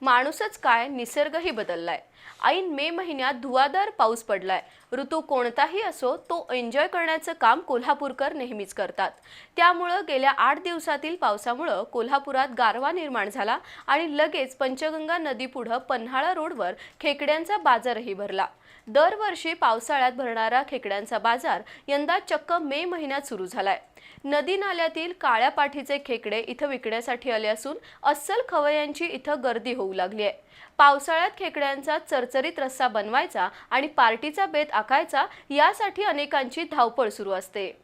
माणूसच काय? निसर्गही बदललाय. ऐन मे महिन्यात धुवाधार पाऊस पडलाय. ऋतू कोणताही असो तो एन्जॉय करण्याचं काम कोल्हापूरकर नेहमीच करतात. त्यामुळं गेल्या आठ दिवसातील पावसामुळं कोल्हापुरात गारवा निर्माण झाला आणि लगेच पंचगंगा नदीपुढं पन्हाळा रोडवर खेकड्यांचा बाजारही भरला. दरवर्षी पावसाळ्यात भरणारा खेकड्यांचा बाजार यंदा चक्क मे महिन्यात सुरू झालाय. नदी नाल्यातील काळ्या पाठीचे खेकडे इथं विकण्यासाठी आले असून अस्सल खवयांची इथं गर्दी होऊ लागली आहे. पावसाळ्यात खेकड्यांचा चरचरीत रस्सा बनवायचा आणि पार्टीचा बेत आखायचा यासाठी अनेकांची धावपळ सुरू असते.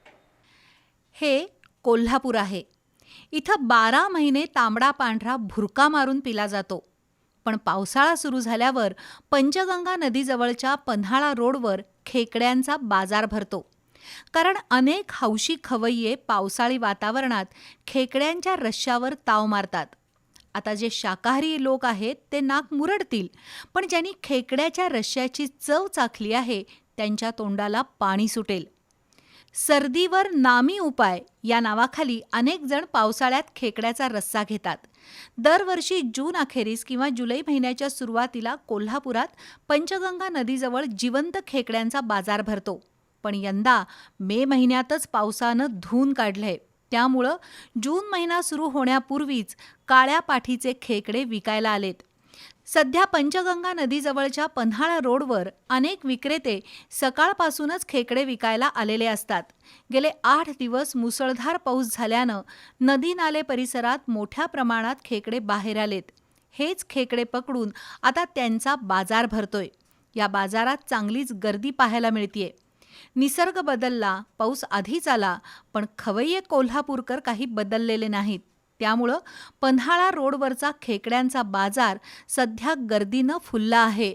हे कोल्हापूर आहे. इथं बारा महिने तांबडा पांढरा भुरका मारून पिला जातो. पण पावसाळा सुरू झाल्यावर पंचगंगा नदीजवळच्या पन्हाळा रोडवर खेकड्यांचा बाजार भरतो. कारण अनेक हौशी खवय्ये पावसाळी वातावरणात खेकड्यांच्या रश्श्यावर ताव मारतात. आता जे शाकाहारी लोक आहेत ते नाक मुरडतील पण ज्यांनी खेकड्याच्या रश्श्याची चव चाखली आहे त्यांच्या तोंडाला पाणी सुटेल. सर्दीवर नामी उपाय या नावाखाली अनेक जण पावसाळ्यात खेकड्याचा रस्सा घेतात. दरवर्षी जून अखेरीस किंवा जुलै महिन्याच्या सुरुवातीला कोल्हापुरात पंचगंगा नदीजवळ जिवंत खेकड्यांचा बाजार भरतो. पण यंदा मे महिन्यातच पावसानं धून काढलंय. त्यामुळं जून महिना सुरू होण्यापूर्वीच काळ्या पाठीचे खेकडे विकायला आलेत. सध्या पंचगंगा नदीजवळच्या पन्हाळा रोडवर अनेक विक्रेते सकाळपासूनच खेकडे विकायला आलेले असतात. गेले आठ दिवस मुसळधार पाऊस झाल्यानं नदी नाले परिसरात मोठ्या प्रमाणात खेकडे बाहेर आलेत. हेच खेकडे पकडून आता त्यांचा बाजार भरतोय. या बाजारात चांगलीच गर्दी पाहायला मिळतीये. निसर्ग बदलला पाऊस आधीच आला पण खवय्ये कोल्हापूरकर काही बदललेले नाहीत. त्यामुळं पन्हाळा रोडवरचा खेकड्यांचा बाजार सध्या गर्दीनं फुलला आहे.